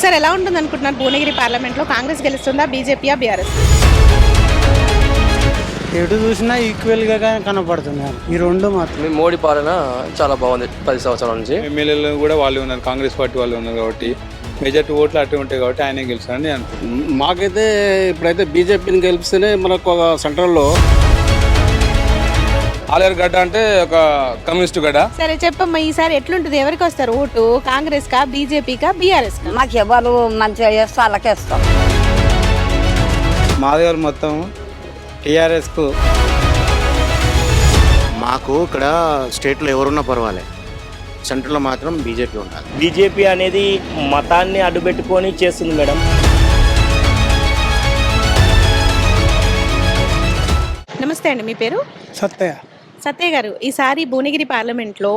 ఈసారి ఎలా ఉంటుంది అనుకుంటున్నారు భువనగిరి పార్లమెంట్లో కాంగ్రెస్ గెలుస్తుందా బీజేపీయా బీఆర్ఎస్? ఎటు చూసినా ఈక్వల్గా కనపడుతుంది ఈ రెండు మాత్రం మోడీ పాలన చాలా బాగుంది పది సంవత్సరాల నుంచి. ఎమ్మెల్యేలు కూడా వాళ్ళు ఉన్నారు కాంగ్రెస్ పార్టీ వాళ్ళు ఉన్నారు కాబట్టి మెజార్టీ ఓట్లు అటు ఉంటాయి కాబట్టి ఆయనే గెలుస్తారని నేను అనుకుంటున్నాను. మాకైతే ఇప్పుడైతే బీజేపీని గెలిపిస్తేనే మనకు ఒక సెంట్రల్లో ఆలేరు గడ్డ అంటే ఒక కమ్యూనిస్ట్ గడ్డ. సరే చెప్పమ్మా ఈసారి ఎట్లుంటుంది? ఎవరికి వస్తారు? ఓటు కాంగ్రెస్ కా బీజేపీకా బీఆర్ఎస్ కా మాకు ఎవరు మంచిగా చేస్తే వాళ్ళకే ఇస్తాం మాదిగలు మొత్తం? టీఆర్ఎస్కు. మాకు ఇక్కడ స్టేట్లో ఎవరున్నా పర్వాలే. సెంటర్లో మాత్రం బీజేపీ ఉండాలి. బీజేపీ అనేది మతాన్ని అడ్డుపెట్టుకొని చేస్తుంది మేడం. నమస్తే అండి మీ పేరు? సత్తయ్య సత్య గారు ఈసారి భువనగిరి పార్లమెంట్లో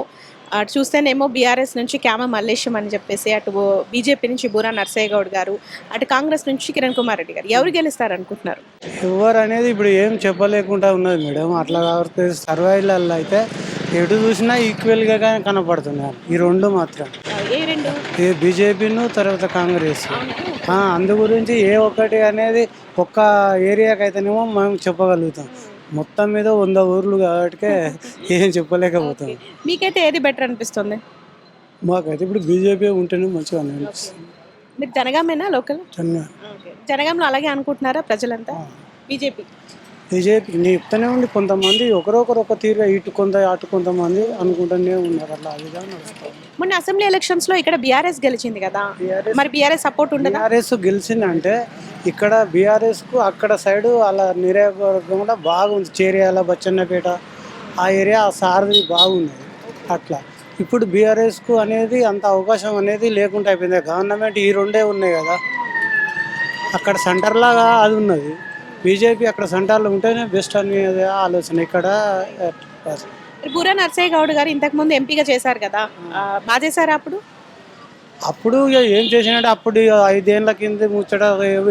అటు చూస్తేనేమో బీఆర్ఎస్ నుంచి క్యామ మల్లేశం అని చెప్పేసి అటు బీజేపీ నుంచి బూరా నర్సయ్య గౌడ్ గారు అటు కాంగ్రెస్ నుంచి కిరణ్ కుమార్ రెడ్డి గారు ఎవరు గెలుస్తారు అనుకుంటున్నారు ఎవరు అనేది ఇప్పుడు ఏం చెప్పలేకుండా ఉన్నది మేడం. అట్లా కాబట్టి సర్వైవల్ అయితే ఎటు చూసినా ఈక్వల్గా కనపడుతున్నారు. ఈ రెండు మాత్రం. ఏ రెండు? ఈ బీజేపీను తర్వాత కాంగ్రెస్. అందు గురించి ఏ ఒక్కటి అనేది ఒక్క ఏరియాకి అయితేనేమో మనం చెప్పగలుగుతాం. మొత్తం మీద వంద ఊర్లు కాబట్టి ఏం చెప్పలేకపోతాం. మీకైతే ఏది బెటర్ అనిపిస్తుంది? మాకైతే ఇప్పుడు బీజేపీ ఉంటేనే మంచిగా అనిపిస్తుంది. మీరు జనగామేనా లోకల్? చిన్న జనగాంలో అలాగే అనుకుంటున్నారా ప్రజలంతా? బీజేపీ. బీజేపీ చెప్తానే ఉంది కొంతమంది ఒకరొకరు ఒక తీరుగా ఇటు కొంత అటు కొంతమంది అనుకుంటూనే ఉన్నారు. అట్లా అదిగా నడుస్తుంది మొన్న అసెంబ్లీ ఎలక్షన్స్లో ఇక్కడ బీఆర్ఎస్ గెలిచింది కదా. మరి బీఆర్ఎస్ సపోర్ట్ ఉండదా? బీఆర్ఎస్ గెలిచిందంటే ఇక్కడ బీఆర్ఎస్కు అక్కడ సైడ్ అలా నియోజకవర్గం కూడా బాగుంది. చేరియాల బచ్చన్నపేట ఆ ఏరియా ఆ సారథి బాగుంది. అట్లా. ఇప్పుడు బీఆర్ఎస్కు అనేది అంత అవకాశం అనేది లేకుండా అయిపోయింది. గవర్నమెంట్ ఈ రెండే ఉన్నాయి కదా. అక్కడ సెంటర్ లాగా అది ఉన్నది. బీజేపీ అక్కడ సెంటర్లో ఉంటేనే బెస్ట్ అనేది ఆలోచన ఇక్కడ మరి బూరా నర్సయ్య గౌడ్ గారు ఇంతకు ముందు ఎంపీగా చేశారు కదా ఆ, బాగా చేశారా అప్పుడు? అప్పుడు ఇక ఏం చేసినట్టు అప్పుడు ఐదేళ్ళ కింద ముచ్చట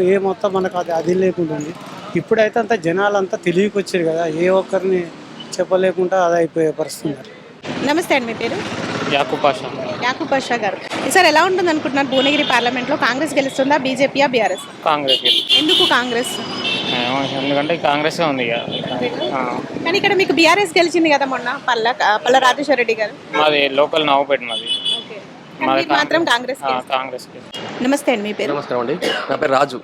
ఏ- మొత్తం మనకు అది అది లేకుంటుంది ఇప్పుడైతే అంత జనాలు అంతా తెలివికి వచ్చారు కదా ఏ ఒక్కరిని చెప్పలేకుండా అది అయిపోయే పరిస్థితి ఉంది. నమస్తే అండి మీ పేరు? యాకూ పాషా యాకూబ్ బాషా గారు. ఈసారి ఎలా ఉంటుంది అనుకుంటున్నారు భువనగిరి పార్లమెంట్లో కాంగ్రెస్ గెలుస్తుందా బీజేపీయా బీఆర్ఎస్? కాంగ్రెస్ ఎందుకు కాంగ్రెస్? ఎందుకంటే కాంగ్రెస్ ఉంది కానీ ఇక్కడ మీకు బీఆర్ఎస్ గెలిచింది కదా మొన్న పల్ల పల్ల రాజేశ్వర రెడ్డి గారు? మాది లోకల్ నవ్వుపేట మాది. మాత్రం కాంగ్రెస్. కాంగ్రెస్ నమస్తే అండి మీ పేరు? నమస్కారం అండి. నా పేరు రాజు.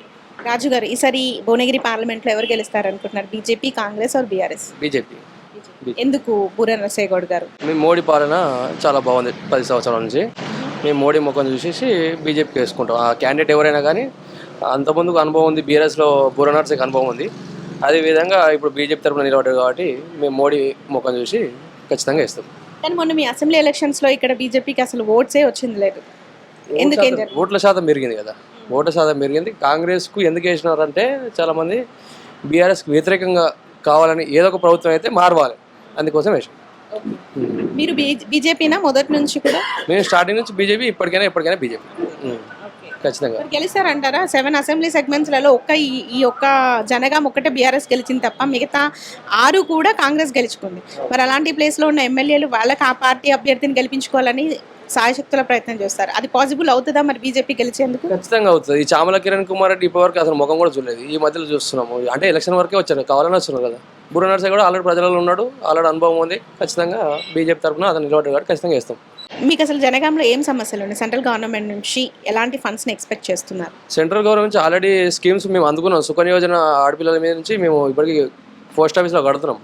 రాజు గారు ఈసారి భువనగిరి పార్లమెంట్లో ఎవరు గెలుస్తారు అనుకుంటున్నారు BJP Congress or BRS BJP ఎందుకు బూర నరసయ్య గౌడ్ గారు? మీ మోడీ పాలన చాలా బాగుంది పది సంవత్సరాల నుంచి. మేము మోడీ ముఖం చూసేసి బీజేపీకి వేసుకుంటాం. ఆ క్యాండిడేట్ ఎవరైనా కానీ అంతకుముందుకు అనుభవం ఉంది బీఆర్ఎస్లో బురనర్సకి అనుభవం ఉంది. అదే విధంగా ఇప్పుడు బీజేపీ తరఫున నిలబడ్డారు కాబట్టి మేము మోడీ ముఖం చూసి ఖచ్చితంగా ఇస్తాం కానీ మొన్న మీ అసెంబ్లీ ఎలక్షన్స్లో ఇక్కడ బీజేపీకి అసలు ఓట్సే వచ్చింది లేదు. ఎందుకు ఏం జరిగింది? ఓట్ల శాతం పెరిగింది కదా. ఓట్ల శాతం పెరిగింది. కాంగ్రెస్కు ఎందుకు వేసినారంటే చాలామంది బీఆర్ఎస్కి వ్యతిరేకంగా కావాలని ఏదో ఒక ప్రభుత్వం అయితే మారవాలి. అందుకోసం వేసాం. మీరు బీజేపీనా మొదటి నుంచి కూడా? మేము స్టార్టింగ్ నుంచి బీజేపీ ఇప్పటికైనా ఇప్పటికైనా బీజేపీ. ఖచ్చితంగా. మరి గెలుస్తారంటారా సెవెన్ అసెంబ్లీ సెగ్మెంట్స్లలో ఒక్క ఈ ఒక్క జనగాం ఒక్కటే బీఆర్ఎస్ గెలిచింది తప్ప మిగతా ఆరు కూడా కాంగ్రెస్ గెలుచుకుంది. మరి అలాంటి ప్లేస్లో ఉన్న ఎమ్మెల్యేలు వాళ్ళకి ఆ పార్టీ అభ్యర్థిని గెలిపించుకోవాలని సాయశక్తుల ప్రయత్నం చేస్తారు. అది పాసిబుల్ అవుతుందా మరి బీజేపీ గెలిచేందుకు? ఖచ్చితంగా అవుతుంది. ఈ చామల కిరణ్ కుమార్ రెడ్డి ఇప్పటివరకు అసలు ముఖం కూడా చూడలేదు. ఈ మధ్యలో చూస్తున్నాము. అంటే ఎలక్షన్ వరకే వచ్చారు. కావాలని వస్తున్నారు కదా. బుర్ర నర్సే కూడా ఆల్రెడీ ప్రజలలో ఉన్నాడు. ఆల్రెడీ అనుభవం ఉంది. ఖచ్చితంగా బీజేపీ తరఫున అతను నిలబడ్డాడు ఖచ్చితంగా ఇస్తాం మీకు అసలు జనగాంలో ఏం సమస్యలు ఉన్నాయి సెంట్రల్ గవర్నమెంట్ నుంచి ఎలాంటి ఫండ్స్ని ఎక్స్పెక్ట్ చేస్తున్నారు? సెంట్రల్ గవర్నమెంట్ నుంచి ఆల్రెడీ స్కీమ్స్ మేము అందుకున్నాం. సుకన్య యోజన ఆడపిల్లల మీద నుంచి మేము ఇప్పటికీ పోస్ట్ ఆఫీస్లో కడుతున్నాం.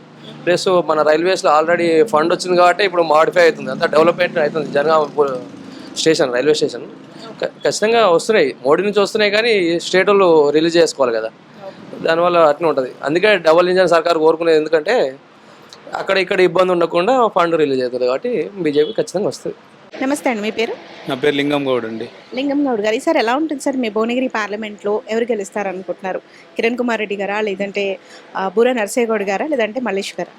ప్లస్ మన రైల్వేస్లో ఆల్రెడీ ఫండ్ వచ్చింది కాబట్టి ఇప్పుడు మాడిఫై అవుతుంది. అంతా డెవలప్మెంట్ అవుతుంది. Jangaon station railway station. ఖచ్చితంగా వస్తున్నాయి. మోడీ నుంచి వస్తున్నాయి కానీ స్టేట్ వాళ్ళు రిలీజ్ చేసుకోవాలి కదా. దానివల్ల అట్నే ఉంటుంది. అందుకే డబల్ ఇంజన్ సర్కార్ కోరుకునేది ఎందుకంటే అక్కడ ఇక్కడ ఇబ్బంది ఉండకుండా ఫండ్ రిలీజ్ అవుతుంది కాబట్టి బీజేపీ ఖచ్చితంగా వస్తుంది. నమస్తే అండి మీ పేరు? నా పేరు లింగం గౌడ్ అండి. లింగం గౌడ్ గారు ఈసారి ఎలా ఉంటుంది సార్ మీ భువనగిరి పార్లమెంట్లో ఎవరు గెలుస్తారు అనుకుంటున్నారు కిరణ్ కుమార్ రెడ్డి గారా లేదంటే ఆ, బూర నర్సయ్య గౌడ్ గారా లేదంటే మల్లేష్ గారా?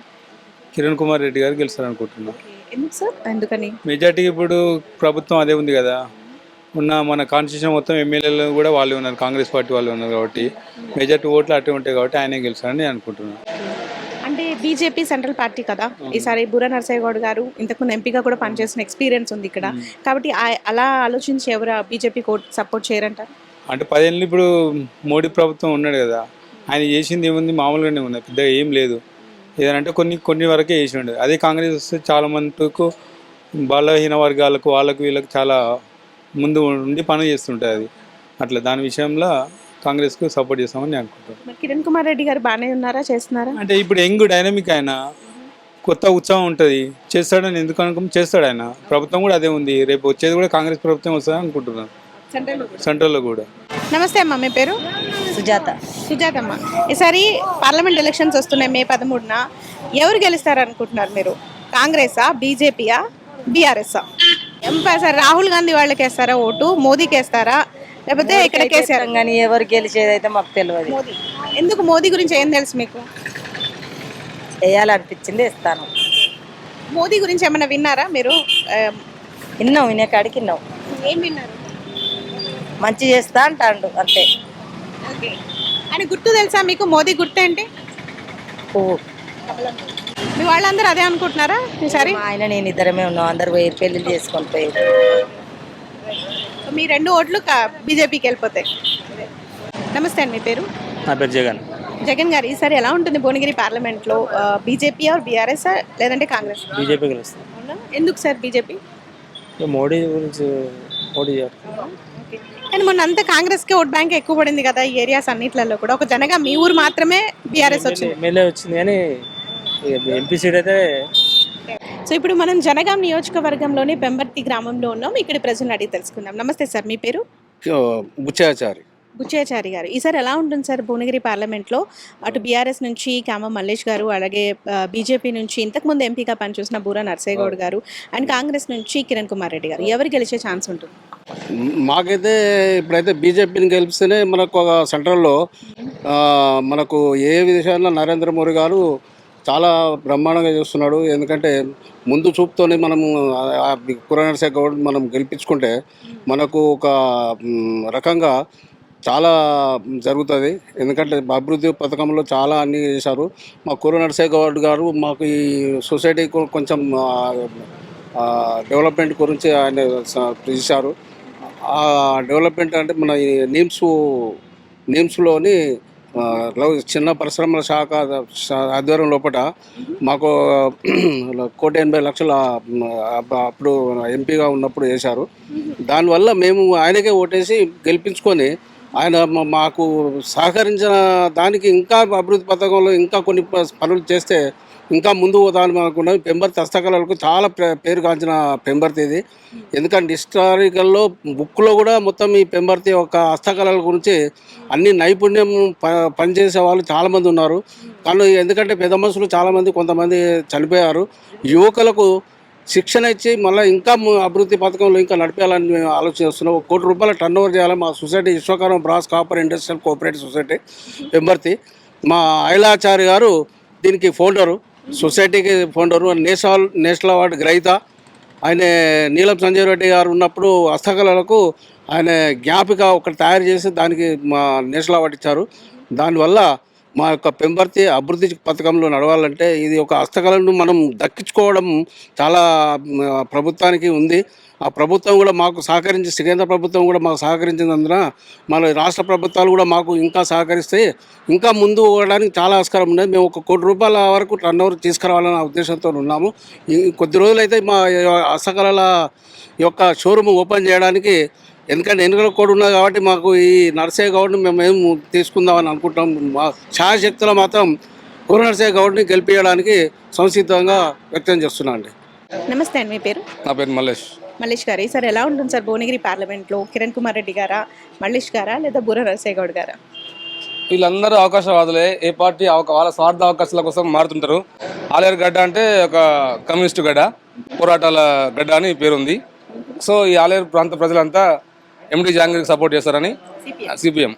కిరణ్ కుమార్ రెడ్డి గారు గెలుస్తారనుకుంటున్నాను ఎందుకు సార్? ఎందుకని? మెజార్టీ ఇప్పుడు ప్రభుత్వం అదే ఉంది కదా. ఉన్న మన కాన్స్టిట్యూషన్ మొత్తం ఎమ్మెల్యేలు కూడా వాళ్ళు ఉన్నారు కాంగ్రెస్ పార్టీ వాళ్ళు ఉన్నారు కాబట్టి. మెజార్టీ ఓట్లు అటు ఉంటాయి కాబట్టి ఆయనే గెలుస్తారని నేను అనుకుంటున్నాను బీజేపీ సెంట్రల్ పార్టీ కదా. ఈసారి బుర్ర నరసయ్య గౌడ్ గారు ఇంతకుముందు ఎంపీగా కూడా పనిచేసిన ఎక్స్పీరియన్స్ ఉంది ఇక్కడ. కాబట్టి అలా ఆలోచించి ఎవరు బీజేపీ కోట్ సపోర్ట్ చేయరంటారు అంటే పదేళ్ళు ఇప్పుడు మోడీ ప్రభుత్వం ఉన్నాడు కదా. ఆయన చేసింది ఏముంది? మామూలుగానే ఉన్నది పెద్దగా ఏం లేదు. ఏదంటే కొన్ని కొన్ని వరకే చేసి ఉండదు అదే కాంగ్రెస్ వస్తే చాలా మందికు బలహీన వర్గాలకు వాళ్ళకు వీళ్ళకి చాలా ముందు ఉండి పని చేస్తుంటుంది. అది అట్లా దాని విషయంలో కాంగ్రెస్కు సపోర్ట్ చేస్తామని నేను అనుకుంటాను మరి కిరణ్ కుమార్ రెడ్డి గారు బాగానే ఉన్నారా? చేస్తున్నారా? అంటే ఇప్పుడు యంగ్ డైనమిక్ ఆయన కొత్త ఉత్సాహం ఉంటుంది. చేస్తాడని ఎందుకు అనుకో చేస్తాడు ఆయన. ప్రభుత్వం కూడా అదే ఉంది. రేపు వచ్చేది కూడా కాంగ్రెస్ ప్రభుత్వం వస్తుందని అనుకుంటున్నాను. సెంట్రల్లో కూడా. నమస్తే అమ్మా మీ పేరు? సుజాత. సుజాత అమ్మ ఈసారి పార్లమెంట్ ఎలక్షన్స్ వస్తున్నాయి మే పదమూడున. ఎవరు గెలుస్తారు అనుకుంటున్నారు మీరు? కాంగ్రెసా బీజేపీయా బీఆర్ఎస్ఆ ఎంపీ సార్ రాహుల్ గాంధీ వాళ్ళకి వేస్తారా ఓటు? మోదీకి వేస్తారా లేకపోతే ఇక్కడ కేసీఆర్ కానీ ఎవరు గెలిచేది అయితే మాకు తెలియదు మోదీ. ఎందుకు మోదీ గురించి ఏం తెలుసు మీకు? వేయాలనిపించింది ఇస్తాను. మోదీ గురించి ఏమైనా విన్నారా మీరు? ఆ, విన్నాం వినే కాడికి విన్నాం. ఏం విన్నారు? మంచి చేస్తా అంటాండు అంతే. ఓకే. అని గుర్తు తెలుసా మీకు? మోదీ గుర్తు ఏంటి? పువ్వు మీ వాళ్ళందరూ అదే అనుకుంటున్నారా? ఈసారి? మా ఆయన నేను ఇద్దరమే ఉన్నాం అందరు పోయి పెళ్ళిళ్ళు చేసుకొని పోయారు. మీ రెండు ఓట్లు బీజేపీకి వెళ్ళిపోతాయి. నమస్తే అండి మీ పేరు? నా పేరు జగన్. జగన్ గారు ఈసారి ఎలా ఉంటుంది భువనగిరి పార్లమెంట్లో బీజేపీ ఆర్ బీఆర్ఎస్ లేదంటే కాంగ్రెస్? బీజేపీ గెలుస్తుంది. అవునా? ఎందుకు సార్ బీజేపీ? మోడీ గురించి మోడీ కానీ మొన్న అంతా కాంగ్రెస్కే ఓట్ బ్యాంక్ ఎక్కువ పడింది కదా ఈ ఏరియాస్ అన్నిట్లలో కూడా. ఒక జనగా మీ ఊరు మాత్రమే బీఆర్ఎస్ వచ్చింది. ఎమ్మెల్యే వచ్చింది కానీ ఎంపీ సీట్ అయితే సో ఇప్పుడు మనం జనగాం నియోజకవర్గంలోని పెంబర్తి గ్రామంలో ఉన్నాం. ఇక్కడ ప్రజలను అడిగి తెలుసుకుందాం. నమస్తే సార్ మీ పేరు? బుచ్చాచారి. బుచ్చయాచారి గారు. ఈసారి ఎలా ఉంటుంది సార్ భువనగిరి పార్లమెంట్లో? అటు బీఆర్ఎస్ నుంచి కామ మల్లేష్ గారు అలాగే బీజేపీ నుంచి ఇంతకుముందు ఎంపీగా పనిచేసిన బూరా నర్సయ్య గౌడ్ గారు అండ్ కాంగ్రెస్ నుంచి కిరణ్ కుమార్ రెడ్డి గారు. ఎవరు గెలిచే ఛాన్స్ ఉంటుంది? మాకైతే ఇప్పుడైతే బీజేపీని గెలిపిస్తేనే మనకు ఒక సెంట్రల్లో మనకు ఏ విషయాల్లో నరేంద్ర మోడీ గారు చాలా బ్రహ్మాండంగా చేస్తున్నాడు. ఎందుకంటే ముందు చూపుతోనే మనము కురనరసే గౌడ్ మనం గెలిపించుకుంటే మనకు ఒక రకంగా చాలా జరుగుతుంది. ఎందుకంటే అభివృద్ధి పథకంలో చాలా అన్నీ చేశారు. మా కుర నరసే గౌడ్ గారు మాకు ఈ సొసైటీ కొంచెం డెవలప్మెంట్ గురించి ఆయన చేశారు ఆ డెవలప్మెంట్ అంటే మన ఈ నీమ్స్ నీమ్స్లోని చిన్న పరిశ్రమల శాఖ ఆధ్వర్యం లోపల మాకు కోటి ఎనభై లక్షల అప్పుడు ఎంపీగా ఉన్నప్పుడు వేశారు. దానివల్ల మేము ఆయనకే ఓటేసి గెలిపించుకొని ఆయన మాకు సహకరించిన దానికి ఇంకా అభివృద్ధి పథకంలో ఇంకా కొన్ని ప- పనులు చేస్తే ఇంకా ముందు పోదామని అనుకున్నాం. పెంబర్తి హస్తకళలకు చాలా పేరుగాంచిన పెంబర్తి ఇది ఎందుకంటే హిస్టారికల్లో బుక్లో కూడా మొత్తం ఈ పెంబర్తి యొక్క హస్తకళల గురించి అన్ని నైపుణ్యం ప పనిచేసే వాళ్ళు చాలామంది ఉన్నారు. కానీ ఎందుకంటే పెద్ద మనుషులు చాలామంది కొంతమంది చనిపోయారు. యువకులకు శిక్షణ ఇచ్చి మళ్ళీ ఇంకా అభివృద్ధి పథకంలో ఇంకా నడిపేయాలని మేము ఆలోచన చేస్తున్నాం. ఒక కోటి రూపాయల టర్న్ ఓవర్ చేయాలి మా society Vishwakarma brass copper industrial cooperative society Pembarthi మా ఐలాచారి గారు దీనికి ఫౌండరు. సొసైటీకి ఫౌండరు నేషనల్ నేషనల్ అవార్డు గ్రహీత. ఆయన నీలం సంజయ్ రెడ్డి గారు ఉన్నప్పుడు హస్తకళలకు ఆయన జ్ఞాపిక ఒకటి తయారు చేసి దానికి మా నేషనల్ అవార్డు ఇచ్చారు. దానివల్ల మా యొక్క పెంబర్తి అభివృద్ధి పథకంలో నడవాలంటే ఇది ఒక హస్తకళను మనం దక్కించుకోవడం చాలా ప్రభుత్వానికి ఉంది. ఆ ప్రభుత్వం కూడా మాకు సహకరించి కేంద్ర ప్రభుత్వం కూడా మాకు సహకరించినందున మన రాష్ట్ర ప్రభుత్వాలు కూడా మాకు ఇంకా సహకరిస్తే ఇంకా ముందు పోవడానికి చాలా ఆస్కారం ఉన్నది. మేము ఒక కోటి రూపాయల వరకు టర్న్ ఓవర్ తీసుకురావాలనే ఉద్దేశంతో ఉన్నాము. ఈ కొద్ది రోజులైతే మా హస్తకళల యొక్క షోరూమ్ ఓపెన్ చేయడానికి ఎందుకంటే ఎన్నికల కోడ్ ఉన్నది కాబట్టి మాకు ఈ నర్సయ్య గౌడ్ని మేము ఏం తీసుకుందామని అనుకుంటాం. మా ఛాయశక్తులు మాత్రం కూర నర్సయ్య గౌడ్ని గెలిపించడానికి సంసిద్ధంగా వ్యక్తం చేస్తున్నాం అండి నమస్తే అండి మీ పేరు? నా పేరు మల్లేష్. మల్లేష్ గారు. ఈసారి ఎలా ఉంటుంది సార్ భువనగిరి పార్లమెంట్లో? కిరణ్ కుమార్ రెడ్డి గారా మల్లేష్ గారా లేదా బుర్ర నరసయ్య గౌడ్ గారా? వీళ్ళందరూ అవకాశవాదులే. ఏ పార్టీ వాళ్ళ స్వార్థ అవకాశాల కోసం మారుతుంటారు. ఆలేరు గడ్డ అంటే ఒక కమ్యూనిస్టు గడ్డ పోరాటాల గడ్డ అని పేరు ఉంది సో ఈ ఆలేరు ప్రాంత ప్రజలంతా ఎండి జాంగీర్కి సపోర్ట్ చేస్తారని సిపిఎం.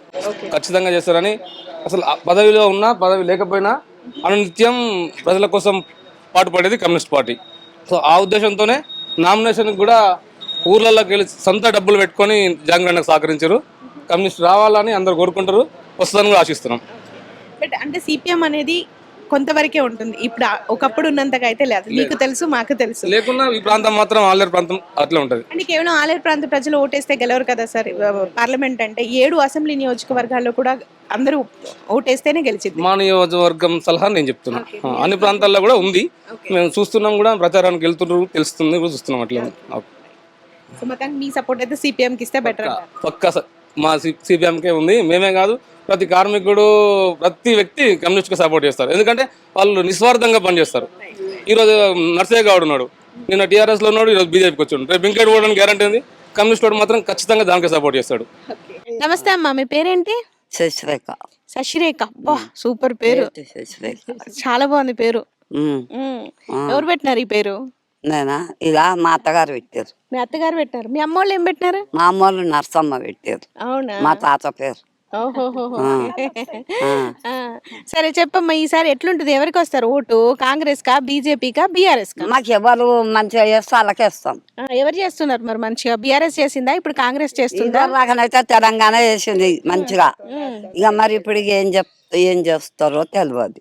ఖచ్చితంగా చేస్తారని అసలు పదవిలో ఉన్నా పదవి లేకపోయినా అనునిత్యం ప్రజల కోసం పాటుపడేది కమ్యూనిస్ట్ పార్టీ. సో ఆ ఉద్దేశంతోనే నామినేషన్ కూడా ఊర్లలోకి వెళ్ళి సొంత డబ్బులు పెట్టుకొని జాంగ్రన్నకు సహకరించారు. కమ్యూనిస్ట్ రావాలని అందరు కోరుకుంటారు. వస్తుందని కూడా ఆశిస్తున్నాం. బట్ అంటే సిపిఎం అనేది కొంతవరకే ఉంటుంది. ఇప్పుడు ఒకప్పుడు ఉన్నంతగా అయితే లేదు. మీకు తెలుసు మాకు తెలుసు. లేకున్నా ఈ ప్రాంతం మాత్రం ఆలేరు ప్రాంతం అట్లా ఉంటుంది. అంటే కేవలం ఆలేరు ప్రాంత ప్రజలు ఓటేస్తే గెలవరు కదా సార్? పార్లమెంట్ అంటే ఏడు అసెంబ్లీ నియోజకవర్గాల్లో కూడా అందరూ ఓటేస్తేనే గెలిచింది మా నియోజకవర్గం సలహా నేను చెప్తున్నా. అన్ని ప్రాంతాల్లో కూడా ఉంది. మేము చూస్తున్నాం కూడా ప్రచారానికి వెళ్తున్నారు తెలుస్తుంది కూడా చూస్తున్నాం అట్లా మొత్తానికి మీ సపోర్ట్ అయితే సిపిఎం కి ఇస్తే బెటర్ పక్కా స- మా సిపిఎంకే ఉంది. మేమే కాదు ప్రతి కార్మికుడు ప్రతి వ్యక్తి కమ్యూనిస్ట్కి సపోర్ట్ చేస్తారు. ఎందుకంటే వాళ్ళు నిస్వార్థంగా పనిచేస్తారు. ఈరోజు నర్సయ్య గౌడ్ ఉన్నాడు. నిన్న టీఆర్ఎస్లో ఉన్నాడు ఈరోజు బీజేపీకి వచ్చాడు. రేపు ఇంకేటి కూడా గ్యారంటీ ఉంది. కమ్యూనిస్ట్ వాడు మాత్రం ఖచ్చితంగా దానికే సపోర్ట్ చేస్తాడు. నమస్తే అమ్మా మీ పేరేంటి? శశిరేఖ. శశిరేఖ. బా సూపర్ పేరు. శశిరేఖ. చాలా బాగుంది పేరు. ఎవరు పెట్టినారు ఈ పేరు? నేనా? ఇలా మా అత్తగారు పెట్టారు. మీ అత్తగారు పెట్టారు. మీ అమ్మ వాళ్ళు ఏం పెట్టినారు? మా అమ్మోళ్ళు నర్సమ్మ పెట్టారు. అవునా? మా తాత పేరు. ఓహోహోహో. ఆ. ఆ. సరే చెప్పమ్మా ఈసారి ఎట్లుంటది? ఎవరికి వస్తారు? ఓటు? కాంగ్రెస్ కా బీజేపీ కా బీఆర్ఎస్ కా మాకు ఎవరు మంచిగా చేస్తే వాళ్ళకే ఇస్తాం. ఆ, ఎవరు చేస్తున్నారు మరి మంచిగా? బీఆర్ఎస్ చేసిందా? ఇప్పుడు కాంగ్రెస్ చేస్తుందా? ఇదివరకనైతే తెలంగాణ చేసింది మంచిగా. ఇక మరి ఇప్పుడు ఇక ఏం చెప్ ఏం చేస్తారో తెలియదు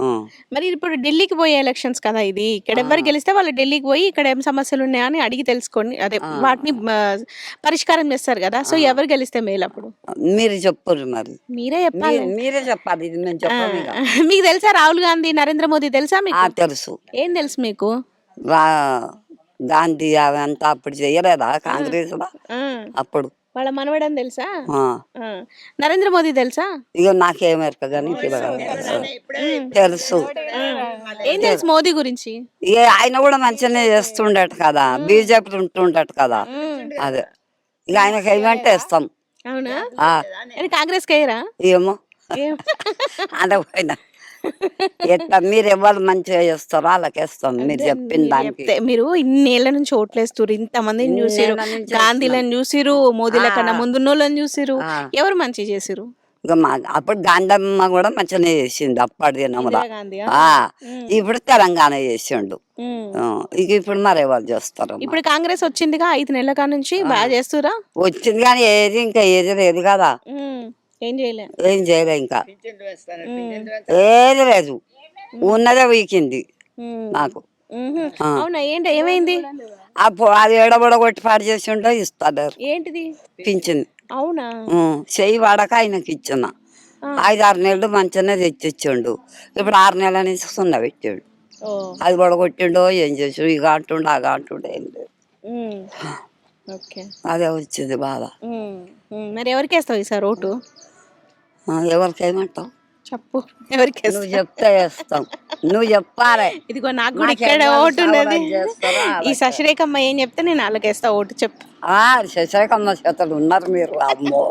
ఆ. మరి ఇప్పుడు ఢిల్లీకి పోయే ఎలక్షన్స్ కదా ఇది. ఇక్కడ ఎవరు గెలిస్తే వాళ్ళు ఢిల్లీకి పోయి ఇక్కడ ఏం సమస్యలు ఉన్నాయా అని అడిగి తెలుసుకోండి అదే వాటిని పరిష్కారం చేస్తారు కదా. సో ఎవరు గెలిస్తే మేలు అప్పుడు? మీరు చెప్పరు మరి. మీరే చెప్పాలి. మీరు- చెప్పాలి. ఇది మేము. మీకు తెలుసా రాహుల్ గాంధీ నరేంద్ర మోదీ తెలుసా మీకు? తెలుసు. ఏం తెలుసు మీకు? రా గాంధీ అవంతా అప్పుడు చేయలేదా కాంగ్రెస్లో ఆ, అప్పుడు. వాళ్ళ మనవడని తెలుసా? ఆ. నరేంద్ర మోదీ తెలుసా? ఇక నాకేమెరక కానీ తెలుసు. ఏం తెలుసు మోదీ గురించి? ఇక ఆయన కూడా మంచిగానే చేస్తుండట కదా. బీజేపీ ఉంటుండట కదా. అదే. ఇక ఆయనకి ఏమంటే ఇస్తాం అవునా? ఆ, కాంగ్రెస్ కయ్యరా ఏమో. అనకపోయినా ఎట్లా మీరు ఎవరు మంచిగా చేస్తారో వాళ్ళకి ఇస్తాం మీరు చెప్పిన దానికి. మీరు ఇన్నేళ్ళ నుంచి ఓట్లేస్తారు ఇంత మందిని చూసిరు గాంధీలను చూసిరు మోదీల కన్నా. ముందున్నోళ్ళని చూసిరు. ఎవరు మంచి చేసిరు ఇక మా అప్పుడు గాంధమ్మ కూడా మంచిగానే చేసింది అప్పటి దినముల ఇప్పుడు తెలంగాణ చేసిండు. ఇక ఇప్పుడు మరి ఎవరు చేస్తారు ఇప్పుడు కాంగ్రెస్ వచ్చిందిగా ఐదు నెలల నుంచి బాగా చేస్తురా వచ్చింది కానీ ఏది ఇంకా ఏది లేదు కదా. ఏం చేయలే. ఏం చేయలే ఇంకా. ఏది లేదు. ఉన్నదే వీకింది. ఆ. అవునా ఏంటి ఏమైంది? అప్పుడు అది ఏడబడ కొట్టి పాడు చేసి ఉంటే ఇస్తారు ఏంటిది? పింఛన్. అవునా? చెయ్యి వాడక ఆయనకి ఇచ్చిన. ఐదు ఆరు నెలలు మంచిగానే తెచ్చిచ్చిండు. ఇప్పుడు ఆరు నెలల నుంచి సున్నా పెట్టాడు. అది కొట్టిండో ఏం చేసాడు ఇక అంటుండు అగా అంటుండు ఏం లేదు. అదే వచ్చింది బాధ. మరి ఎవరికి వేస్తావు ఈసారి ఓటు? ఎవరికి ఏమంటావు చెప్పు ఎవరికి నువ్వు చెప్తే వేస్తాం. నువ్వు చెప్పాలి. ఇదిగో నాకు కూడా ఇక్కడ ఓటు ఉన్నది. ఈ. శశిరేఖమ్మ ఏం చెప్తే నేను అలాగేస్తా ఓటు చెప్పు. ఆ శశాకమ్మ చేతలు ఉన్నారు మీరు అమ్మో.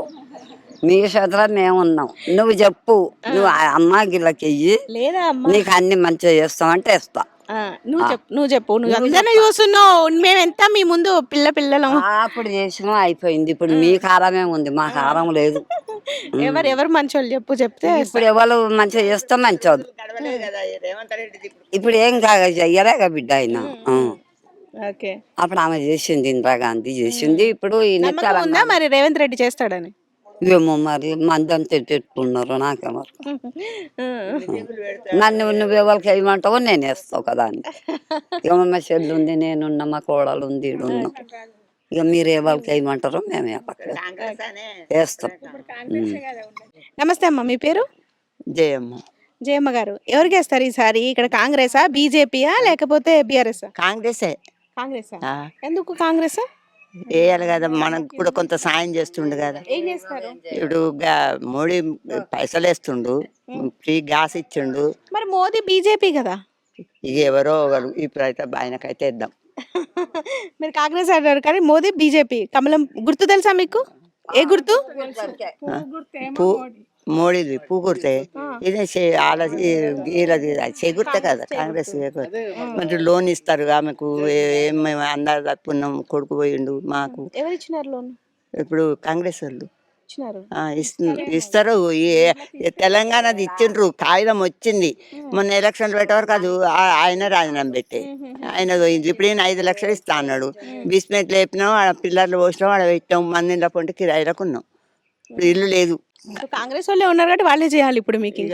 మీ చేతలో మేము ఉన్నాం నువ్వు చెప్పు. నువ్వు ఆ అమ్మ గిళ్ళకి ఇయ్యి నీకు అన్ని మంచిగా చేస్తామంటే ఇస్తా ఆ, నువ్వు చెప్పు నువ్వు చెప్పు నువ్వు అందరినీ చూస్తున్నావు. మేము ఎంత మీ ముందు పిల్ల పిల్లలం. అప్పుడు చేసినా అయిపోయింది. ఇప్పుడు మీ కారమే ఉంది మా కారం లేదు. ఎవరు ఎవరు మంచోళ్ళు చెప్పు చెప్తే ఇప్పుడు ఎవరు మంచిగా చేస్తే మంచోదు ఇప్పుడు ఏం కాగా చెయ్యలేక బిడ్డ ఆయన. అప్పుడు ఆమె చేసింది ఇందిరాగాంధీ చేసింది. ఇప్పుడు మరి రేవంత్ రెడ్డి చేస్తాడని? ఏమో మరి మందంతా పెట్టుకున్నారు నాకేమో నన్ను నువ్వు ఎవరికి వేయమంటావో నేను వేస్తావు కదా అని. ఇక మా చెల్లి ఉంది నేనున్న మా కోడలు ఉంది ఈడు ఉన్నాం ఇక మీరు ఎవరికి వేయమంటారో మేము వేస్తాం. నమస్తే అమ్మ మీ పేరు? జయమ్మ. జయమ్మ గారు ఎవరికి వేస్తారు ఈసారి? ఇక్కడ కాంగ్రెసా బీజేపీయా లేకపోతే బీఆర్ఎస్ కాంగ్రెసే. కాంగ్రెసా? ఎందుకు కాంగ్రెస్? వేయాలి కదా మనకు కూడా కొంత సాయం చేస్తుండు కదా. ఏం చేస్తారు? ఇప్పుడు మోడీ పైసలు వేస్తుండు ఫ్రీ గ్యాస్ ఇచ్చిండు. మరి మోదీ బీజేపీ కదా. ఇక ఎవరో ఒకరు ఇప్పుడైతే ఆయనకైతే ఇద్దాం మీరు కాంగ్రెస్ అంటారు కానీ మోదీ బీజేపీ. కమలం గుర్తు తెలుసా మీకు? ఏ గుర్తు? పూ కుర్తే ఇదే వీళ్ళది చేకూర్తే కదా కాంగ్రెస్. మరి లోన్ ఇస్తారు ఆమెకు ఏ- ఏం మేము అందరు తప్పున్నాం కొడుకు పోయిండు మాకు. ఎవరు ఇచ్చినారు లోన్? ఇప్పుడు కాంగ్రెస్ వాళ్ళు. ఇచ్చినారు? ఆ, ఇస్తు- ఇస్తారు. తెలంగాణది ఇచ్చిండ్రు కాగితం వచ్చింది. మొన్న ఎలక్షన్లు పెట్టే వరకు అది ఆ- ఆయన రాజీనామా పెట్టి. ఆయన పోయింది ఇప్పుడు ఈయన ఐదు లక్షలు ఇస్తా అన్నాడు. బిస్మెంట్ లేపినాం ఆడ పిల్లర్లు పోసినాం ఆడ పెట్టాం మందిలో పొంటి కిరాయిలకు ఉన్నాం. ఇప్పుడు ఇల్లు లేదు. కాంగ్రెస్ వాళ్ళే ఉన్నారు కాబట్టి వాళ్ళే చేయాలి ఇప్పుడు మీకు ఇక.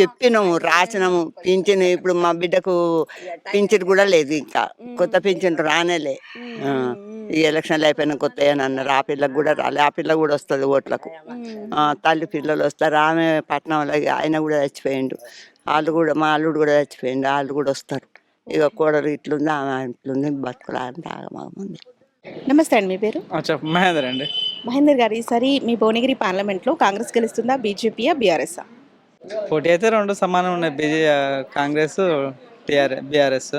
చెప్పినాము రాసినాము. పింఛన్ ఇప్పుడు మా బిడ్డకు పింఛన్ కూడా లేదు ఇంకా. కొత్త పింఛన్ రానేలే. ఆ, ఈ ఎలక్షన్లు అయిపోయిన కొత్త అని అన్నారు. ఆ పిల్లకు కూడా రాలే. ఆ పిల్ల కూడా వస్తుంది ఓట్లకు. ఆ, తల్లి పిల్లలు వస్తారు. ఆమె పట్నంలో ఇక ఆయన కూడా చచ్చిపోయిండు. వాళ్ళు కూడా మా అల్లుడు కూడా చచ్చిపోయిండు. వాళ్ళు కూడా వస్తారు. ఇక కోడలు ఇట్లుంది ఆమె ఇట్లుంది బతుకులు అంత ఆగమాగముంది నమస్తే అండి మీ పేరు? చెప్ప మహేందర్ అండి. మహేందర్ గారు ఈసారి మీ భువనగిరి పార్లమెంట్లో కాంగ్రెస్ గెలుస్తుందా బీజేపీయా బీఆర్ఎస్ఆ పోటీ అయితే రెండు సమానం ఉన్నాయి బీజే కాంగ్రెస్ టిఆర్ బీఆర్ఎస్.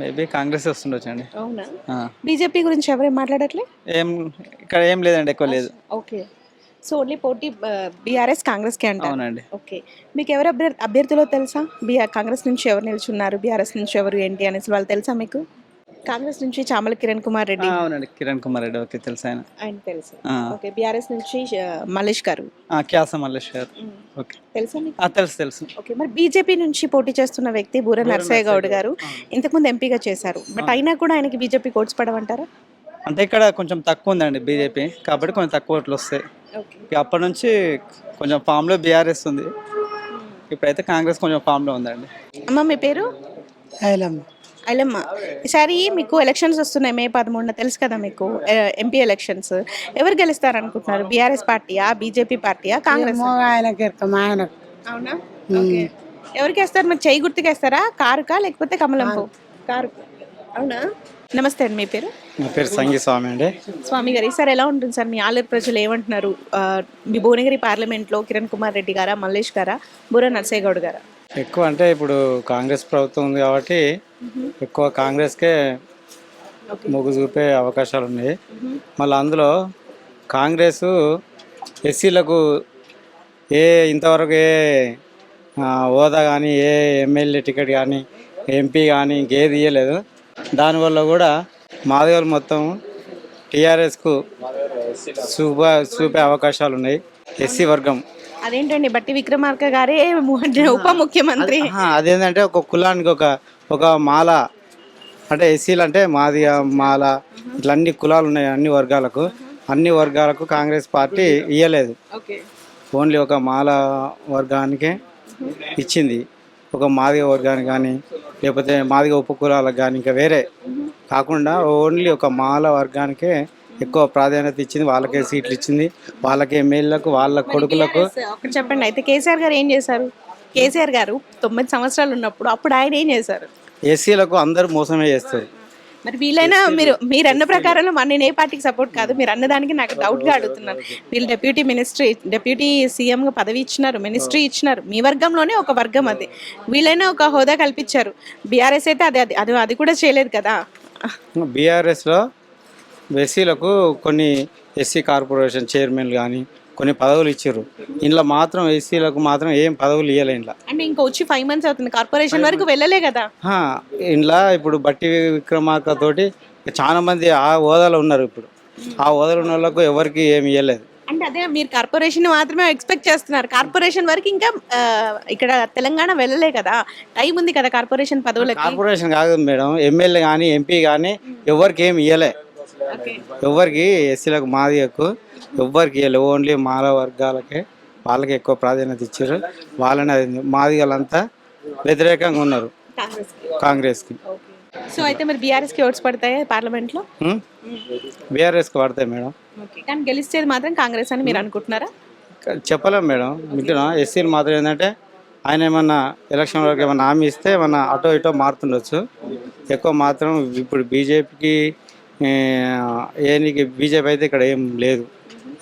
మేబీ కాంగ్రెస్ వస్తుండొచ్చు అండి అవునా బీజేపీ గురించి ఎవరేం మాట్లాడట్లే? ఏం ఇక్కడ ఏం లేదండి ఎక్కువ లేదు. ఓకే. సో ఓన్లీ పోటీ బీఆర్ఎస్ కాంగ్రెస్కి అంటారు. అవునండి. ఓకే. మీకు ఎవరు అభ్యర్థి అభ్యర్థులో తెలుసా? బీఆర్ కాంగ్రెస్ నుంచి ఎవరు నిల్చున్నారు బీఆర్ఎస్ నుంచి ఎవరు ఏంటి అనేసి వాళ్ళు తెలుసా మీకు? కాంగ్రెస్ నుంచి చామల కిరణ్ కుమార్ రెడ్డి. అవునండి కిరణ్ కుమార్ రెడ్డి ఓకే తెలుసు ఆయన. ఆయన తెలుసు. ఓకే బీఆర్ఎస్ నుంచి మల్లేష్ గారు. ఆ, క్యాస మల్లేష్ గారు. ఓకే. తెలుసా మీకు? ఆ, తెలుసు తెలుసు. ఓకే మరి బీజేపీ నుంచి పోటీ చేస్తున్న వ్యక్తి బూర నర్సయ్య గౌడ్ గారు ఇంతకుముందు ఎంపీగా చేశారు. బట్ అయినా కూడా ఆయనకి బీజేపీ కోట్స్ పడమంటారా అంటే ఇక్కడ కొంచెం తక్కువ ఉందండి బీజేపీ. కాబట్టి కొంచెం తక్కువ ఓట్లు వస్తాయి. ఓకే. ఇక అప్పటి నుంచి కొంచెం ఫామ్లో బీఆర్ఎస్ ఉంది. ఇప్పుడైతే కాంగ్రెస్ కొంచెం ఫామ్లో ఉందండి. అమ్మ మీ పేరు? ఐలమ్మ. ఈసారి మీకు ఎలక్షన్స్ వస్తున్నాయి మే పదమూడున. తెలుసు కదా మీకు ఎంపీ ఎలక్షన్స్ ఎవరు గెలుస్తారు అనుకుంటున్నారు బీఆర్ఎస్ పార్టీయా బీజేపీ పార్టీయా కాంగ్రెస్? అవునా? ఓకే. ఎవరికి వేస్తారు మరి చెయ్యి గుర్తుకేస్తారా? కారుకా లేకపోతే కమలం? కారు. అవునా? నమస్తే అండి మీ పేరు? నా పేరు సంగీ స్వామి అండి. స్వామి గారు ఈసారి ఎలా ఉంటుంది సార్? మీ ఆలయ ప్రజలు ఏమంటున్నారు? మీ భువనగిరి పార్లమెంట్లో కిరణ్ కుమార్ రెడ్డి గారా మల్లేష్ గారా బుర్ర నర్సయ్య గౌడ్ గారా? ఎక్కువ అంటే ఇప్పుడు కాంగ్రెస్ ప్రభుత్వం ఉంది కాబట్టి ఎక్కువ కాంగ్రెస్కే మొగ్గు చూపే అవకాశాలు ఉన్నాయి. మళ్ళీ అందులో కాంగ్రెస్ ఎస్సీలకు ఏ ఇంతవరకు ఏ హోదా కానీ ఏ ఎమ్మెల్యే టికెట్ కానీ ఎంపీ కానీ ఇంకేది ఇవ్వలేదు దానివల్ల కూడా మాదిగలు మొత్తం టీఆర్ఎస్కు చూప చూపే అవకాశాలు ఉన్నాయి. ఎస్సీ వర్గం. అదేంటండి బట్టి విక్రమార్క గారే ఉప ముఖ్యమంత్రి. అదేంటంటే ఒక కులానికి ఒక ఒక మాల అంటే ఎస్సీలు అంటే మాది మాల ఇట్లా అన్ని కులాలు ఉన్నాయి అన్ని వర్గాలకు. అన్ని వర్గాలకు కాంగ్రెస్ పార్టీ ఇయ్యలేదు. ఓన్లీ ఒక మాల వర్గానికే ఇచ్చింది. ఒక మాదిగ వర్గానికి కానీ లేకపోతే మాదిగ ఉపకులాలకు కానీ ఇంకా వేరే. కాకుండా ఓన్లీ ఒక మాల వర్గానికే ఎక్కువ ప్రాధాన్యత ఇచ్చింది వాళ్ళకే సీట్లు ఇచ్చింది వాళ్ళకే ఎమ్మెల్యేలకు వాళ్ళ కొడుకులకు. ఒకటి చెప్పండి అయితే కేసీఆర్ గారు ఏం చేశారు? కేసీఆర్ గారు తొమ్మిది సంవత్సరాలు ఉన్నప్పుడు అప్పుడు ఆయన ఏం చేశారు? ఎస్సీలకు అందరూ మోసమే చేస్తారు. మరి వీళ్ళైనా మీరు మీరు అన్న ప్రకారంలో మన నేను ఏ పార్టీకి సపోర్ట్ కాదు మీరు అన్నదానికి నాకు డౌట్గా అడుగుతున్నాను వీళ్ళు డెప్యూటీ మినిస్ట్రీ డెప్యూటీ సీఎం గా పదవి ఇచ్చినారు మినిస్ట్రీ ఇచ్చినారు. మీ వర్గంలోనే ఒక వర్గం అది. వీళ్ళైనా ఒక హోదా కల్పించారు. బీఆర్ఎస్ అయితే అది అది అది అది కూడా చేయలేదు కదా. బీఆర్ఎస్లో ఎస్సీలకు కొన్ని ఎస్సీ కార్పొరేషన్ చైర్మన్ కానీ కొన్ని పదవులు ఇచ్చారు. ఇంట్లో మాత్రం ఎస్సీలకు మాత్రం ఏం పదవులు ఇవ్వలే ఇంట్లో. అంటే ఇంకా వచ్చి ఫైవ్ మంత్స్ అవుతుంది. కార్పొరేషన్ వరకు వెళ్ళలే కదా. ఇంట్లో ఇప్పుడు బట్టి విక్రమార్క తోటి చాలా మంది ఆ హోదాలో ఉన్నారు ఇప్పుడు. ఆ హోదాలో ఉన్న వాళ్ళకు ఎవరికి ఏమి ఇవ్వలేదు అంటే అదే మీరు కార్పొరేషన్ మాత్రమే ఎక్స్పెక్ట్ చేస్తున్నారు. కార్పొరేషన్ వరకు ఇంకా ఇక్కడ తెలంగాణ వెళ్ళలే కదా. టైం ఉంది కదా కార్పొరేషన్ పదవులకి. కార్పొరేషన్ కాదు మేడం. ఎమ్మెల్యే కానీ ఎంపీ కానీ ఎవరికి ఏమి ఇవ్వలే ఎవరికి ఎస్సీలకు మాది ఎక్కువ. ఎవరికి ఇవ్వలే ఓన్లీ మాల వర్గాలకే వాళ్ళకి ఎక్కువ ప్రాధాన్యత ఇచ్చారు. వాళ్ళని అది మాదిగలంతా వ్యతిరేకంగా ఉన్నారు. కాంగ్రెస్ కాంగ్రెస్కి. సో అయితే మరి బీఆర్ఎస్కి ఓట్స్ పడతాయి పార్లమెంట్లో బీఆర్ఎస్కి పడతాయి మేడం. కానీ గెలిచేది మాత్రం కాంగ్రెస్ అని మీరు అనుకుంటున్నారా? చెప్పలేం మేడం. మిగిలిన ఎస్సీలు మాత్రం ఏంటంటే ఆయన ఏమన్నా ఎలక్షన్ వరకు ఏమన్నా హామీ ఇస్తే ఏమన్నా అటో ఇటో మారుతుండొచ్చు. ఎక్కువ మాత్రం ఇప్పుడు బీజేపీకి ఏనికి బీజేపీ అయితే ఇక్కడ ఏం లేదు.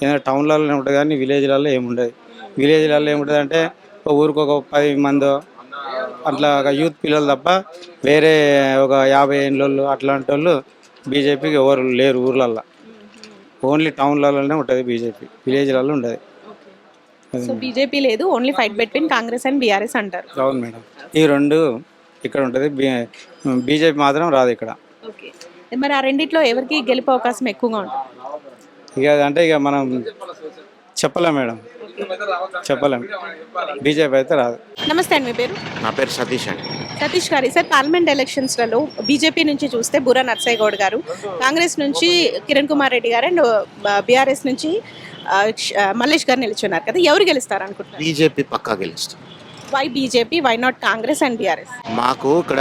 ఏదైనా టౌన్లలో ఉంటుంది కానీ విలేజ్లలో ఏమి ఉండదు. విలేజ్లలో ఏముంటుంది అంటే ఒక ఊరికి ఒక పది మందో అట్లా ఒక యూత్ పిల్లలు తప్ప వేరే ఒక యాభై ఏళ్ళు అట్లాంటి వాళ్ళు బీజేపీకి ఎవరు లేరు ఊర్లల్లో. ఓన్లీ టౌన్లలోనే ఉంటుంది బీజేపీ. విలేజ్లలో ఉండదు. బీజేపీ లేదు only fight between Congress and BRS అంటారు. అవును మేడం. ఈ రెండు ఇక్కడ ఉంటుంది. బీజేపీ మాత్రం రాదు ఇక్కడ. ఓకే. మరి ఆ రెండిట్లో ఎవరికి గెలిపే అవకాశం ఎక్కువగా ఉంటుంది? ఇక అంటే ఇక మనం చెప్పలేం మేడం. చెప్పలేం. బీజేపీ అయితే రాదు. నమస్తే అండి మీ పేరు? నా పేరు సతీష్ అండి. సతీష్ గారు సార్ పార్లమెంట్ ఎలక్షన్స్లలో బీజేపీ నుంచి చూస్తే బుర్రా నర్సయ్య గౌడ్ గారు కాంగ్రెస్ నుంచి కిరణ్ కుమార్ రెడ్డి గారు అండ్ బీఆర్ఎస్ నుంచి మల్లేష్ గారు నిలుచున్నారు కదా ఎవరు గెలుస్తారు అనుకుంటున్నారు? బీజేపీ పక్కా గెలుస్తుంది. Why BJP? Why not Congress and BRS? మాకు ఇక్కడ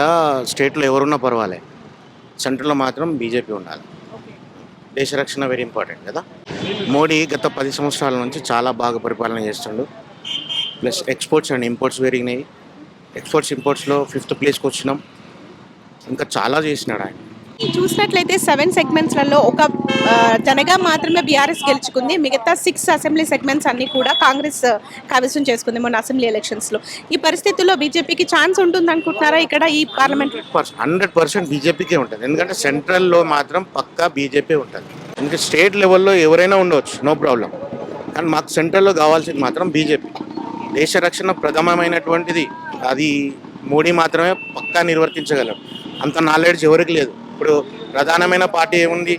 స్టేట్లో ఎవరున్నా పర్వాలే. సెంట్రల్లో మాత్రం బీజేపీ ఉండాలి. దేశ రక్షణ వెరీ ఇంపార్టెంట్ కదా. మోడీ గత పది సంవత్సరాల నుంచి చాలా బాగా పరిపాలన చేస్తుండు. ప్లస్ ఎక్స్పోర్ట్స్ అండ్ ఇంపోర్ట్స్ పెరిగినాయి. ఎక్స్పోర్ట్స్ ఇంపోర్ట్స్లో ఫిఫ్త్ ప్లేస్కి వచ్చినాం ఇంకా చాలా చేసినాడు ఆయన. చూసినట్లయితే సెవెన్ సెగ్మెంట్స్లలో ఒక జనగా మాత్రమే బీఆర్ఎస్ గెలుచుకుంది. మిగతా సిక్స్ అసెంబ్లీ సెగ్మెంట్స్ అన్నీ కూడా కాంగ్రెస్ కైవసం చేసుకుంది మొన్న అసెంబ్లీ ఎలక్షన్స్లో ఈ పరిస్థితుల్లో బీజేపీకి ఛాన్స్ ఉంటుంది అనుకుంటున్నారా ఇక్కడ ఈ పార్లమెంట్? హండ్రెడ్ పర్సెంట్ బీజేపీకే ఉంటుంది. ఎందుకంటే సెంట్రల్లో మాత్రం పక్కా బీజేపీ ఉంటుంది. ఇంకా స్టేట్ లెవెల్లో ఎవరైనా ఉండవచ్చు నో ప్రాబ్లం. కానీ మాకు సెంట్రల్లో కావాల్సింది మాత్రం బీజేపీ. దేశ రక్షణ ప్రథమమైనటువంటిది. అది మోడీ మాత్రమే పక్కా నిర్వర్తించగలరు అంత నాలెడ్జ్ ఎవరికి లేదు. ఇప్పుడు ప్రధానమైన పార్టీ ఏముంది?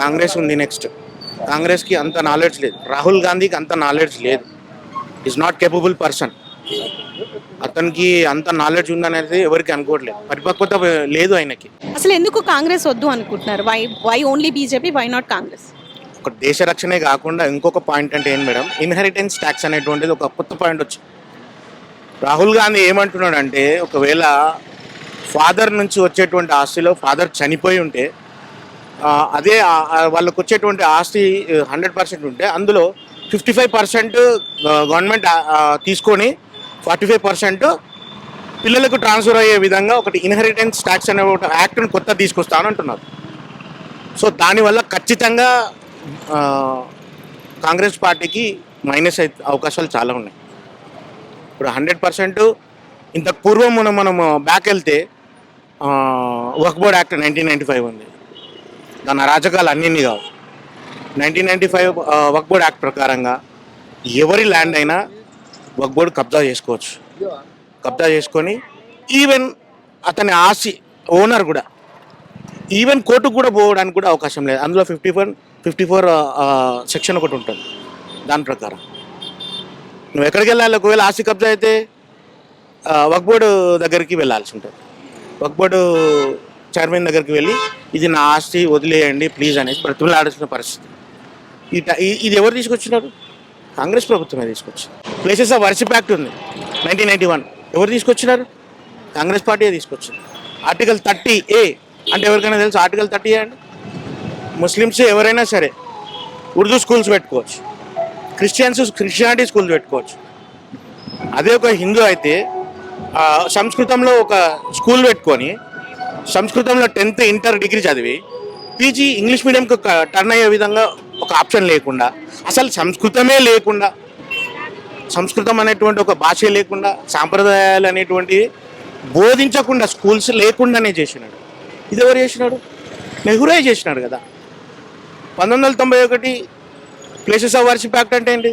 కాంగ్రెస్ ఉంది నెక్స్ట్ కాంగ్రెస్కి అంత నాలెడ్జ్ లేదు. రాహుల్ గాంధీకి అంత నాలెడ్జ్ లేదు. ఈజ్ నాట్ కేపబుల్ పర్సన్ అతనికి అంత నాలెడ్జ్ ఉందనేది ఎవరికి అనుకోవట్లేదు. పరిపక్వత లేదు ఆయనకి. అసలు ఎందుకు కాంగ్రెస్ వద్దు అనుకుంటున్నారు? Why why only BJP why not Congress ఒక దేశ రక్షణే కాకుండా ఇంకొక పాయింట్ అంటే ఏం మేడం? ఇన్హెరిటెన్స్ ట్యాక్స్ అనేటువంటిది ఒక కొత్త పాయింట్ వచ్చి. రాహుల్ గాంధీ ఏమంటున్నాడు అంటే ఒకవేళ ఫాదర్ నుంచి వచ్చేటువంటి ఆస్తిలో ఫాదర్ చనిపోయి ఉంటే అదే వాళ్ళకు వచ్చేటువంటి ఆస్తి హండ్రెడ్ పర్సెంట్ ఉంటే అందులో ఫిఫ్టీ ఫైవ్ పర్సెంట్ గవర్నమెంట్ తీసుకొని ఫార్టీ ఫైవ్ పర్సెంట్ పిల్లలకు ట్రాన్స్ఫర్ అయ్యే విధంగా ఒకటి ఇన్హెరిటెన్స్ ట్యాక్స్ అనే ఒక యాక్ట్ని కొత్త తీసుకొస్తాను అంటున్నారు. సో దానివల్ల ఖచ్చితంగా కాంగ్రెస్ పార్టీకి మైనస్ అయితే అవకాశాలు చాలా ఉన్నాయి. ఇప్పుడు హండ్రెడ్ పర్సెంట్ ఇంతకు పూర్వం మనం మనం బ్యాక్ వెళ్తే work board act nineteen ninety five ఉంది. దాని అరాచకాలు అన్నీ కావు. నైన్టీన్ నైంటీ ఫైవ్ వర్క్ బోర్డ్ యాక్ట్ ప్రకారంగా ఎవరి ల్యాండ్ అయినా వర్క్ బోర్డు కబ్జా చేసుకోవచ్చు. కబ్జా చేసుకొని ఈవెన్ అతని ఆస్తి ఓనర్ కూడా ఈవెన్ కోర్టుకు కూడా పోవడానికి కూడా అవకాశం లేదు. అందులో fifty four fifty four section ఒకటి ఉంటుంది. దాని ప్రకారం. నువ్వు ఎక్కడికి వెళ్ళాలి? ఒకవేళ ఆస్తి కబ్జా అయితే వర్క్ బోర్డు దగ్గరికి వెళ్ళాల్సి ఉంటుంది. వక్ చైర్మన్ దగ్గరికి వెళ్ళి ఇది నా ఆస్తి వదిలేయండి ప్లీజ్ అనేసి బ్రతిమలాడాల్సిన పరిస్థితి. ఇది ఎవరు తీసుకొచ్చినారు? కాంగ్రెస్ ప్రభుత్వమే తీసుకొచ్చింది. ప్లేసెస్ ఆఫ్ వర్షిప్ యాక్ట్ ఉంది నైన్టీన్ నైన్టీ వన్ ఎవరు తీసుకొచ్చినారు? కాంగ్రెస్ పార్టీ తీసుకొచ్చింది. ఆర్టికల్ థర్టీ ఏ అంటే ఎవరికైనా తెలుసు? ఆర్టికల్ థర్టీ ఏ అండి? ముస్లిమ్స్ ఎవరైనా సరే ఉర్దూ స్కూల్స్ పెట్టుకోవచ్చు క్రిస్టియన్స్ క్రిస్టియానిటీ స్కూల్స్ పెట్టుకోవచ్చు. అదే ఒక హిందూ అయితే సంస్కృతంలో ఒక స్కూల్ పెట్టుకొని సంస్కృతంలో టెన్త్ ఇంటర్ డిగ్రీ చదివి పీజీ ఇంగ్లీష్ మీడియంకి టర్న్ అయ్యే విధంగా ఒక ఆప్షన్ లేకుండా అసలు సంస్కృతమే లేకుండా సంస్కృతం అనేటువంటి ఒక భాష లేకుండా సాంప్రదాయాలు అనేటువంటివి బోధించకుండా స్కూల్స్ లేకుండానే చేసినాడు. ఇది ఎవరు చేసినాడు? నెహ్రూ చేసినాడు కదా. పంతొమ్మిది వందల తొంభై ఒకటి ప్లేసెస్ ఆఫ్ వర్షిప్ యాక్ట్ అంటే ఏంటి?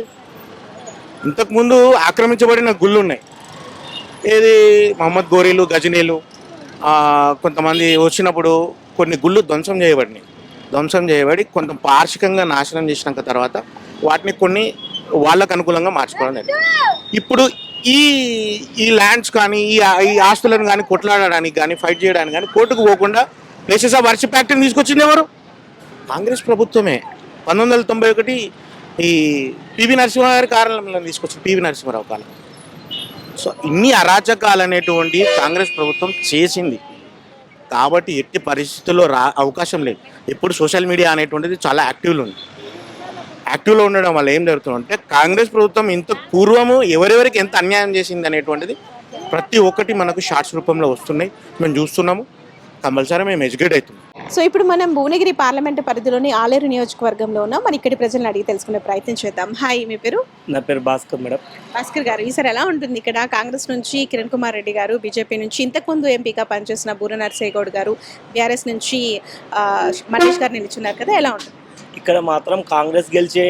ఇంతకుముందు ఆక్రమించబడిన గుళ్ళు ఉన్నాయి. ఏది? మహమ్మద్ గోరీలు గజనీలు కొంతమంది వచ్చినప్పుడు కొన్ని గుళ్ళు ధ్వంసం చేయబడినాయి. ధ్వంసం చేయబడి కొంత పార్షికంగా నాశనం చేసినాక తర్వాత వాటిని కొన్ని వాళ్ళకు అనుకూలంగా మార్చుకోవడం జరిగింది. ఇప్పుడు ఈ ఈ ల్యాండ్స్ కానీ ఈ ఈ ఆస్తులను కానీ కొట్లాడడానికి కానీ ఫైట్ చేయడానికి కానీ కోర్టుకు పోకుండా ప్లేసెస్ ఆఫ్ వర్షిప్ యాక్ట్ని తీసుకొచ్చింది ఎవరు? కాంగ్రెస్ ప్రభుత్వమే. పంతొమ్మిది వందల తొంభై ఒకటి ఈ పివి నరసింహ గారి కారణంలో తీసుకొచ్చింది పివి నరసింహారావు కాలం. సో ఇన్ని అరాచకాలు అనేటువంటి కాంగ్రెస్ ప్రభుత్వం చేసింది. కాబట్టి ఎట్టి పరిస్థితుల్లో రా అవకాశం లేదు. ఇప్పుడు సోషల్ మీడియా అనేటువంటిది చాలా యాక్టివ్లో ఉంది. యాక్టివ్లో ఉండడం వల్ల ఏం జరుగుతుందంటే కాంగ్రెస్ ప్రభుత్వం ఇంత పూర్వము ఎవరెవరికి ఎంత అన్యాయం చేసింది అనేటువంటిది ప్రతి ఒక్కటి మనకు షార్ట్స్ రూపంలో వస్తున్నాయి. మేము చూస్తున్నాము. కంపల్సరీ మేము ఎడ్యుకేట్ అవుతున్నాం. సో ఇప్పుడు మనం భువనగిరి పార్లమెంట్ పరిధిలోని ఆలేరు నియోజకవర్గంలో ఉన్నాం. మన ఇక్కడి ప్రజలను అడిగి తెలుసుకునే ప్రయత్నం చేద్దాం. హాయ్ మీ పేరు? నా పేరు భాస్కర్ మేడం. భాస్కర్ గారు ఈసారి ఎలా ఉంటుంది? ఇక్కడ కాంగ్రెస్ నుంచి కిరణ్ కుమార్ రెడ్డి గారు బీజేపీ నుంచి ఇంతకుముందు ఎంపీగా పనిచేసిన బూర నర్సయ్య గౌడ్ గారు బీఆర్ఎస్ నుంచి ఆ, మనీష్ గారు నిలుచున్నారు కదా ఎలా ఉంటుంది? ఇక్కడ మాత్రం కాంగ్రెస్ గెలిచే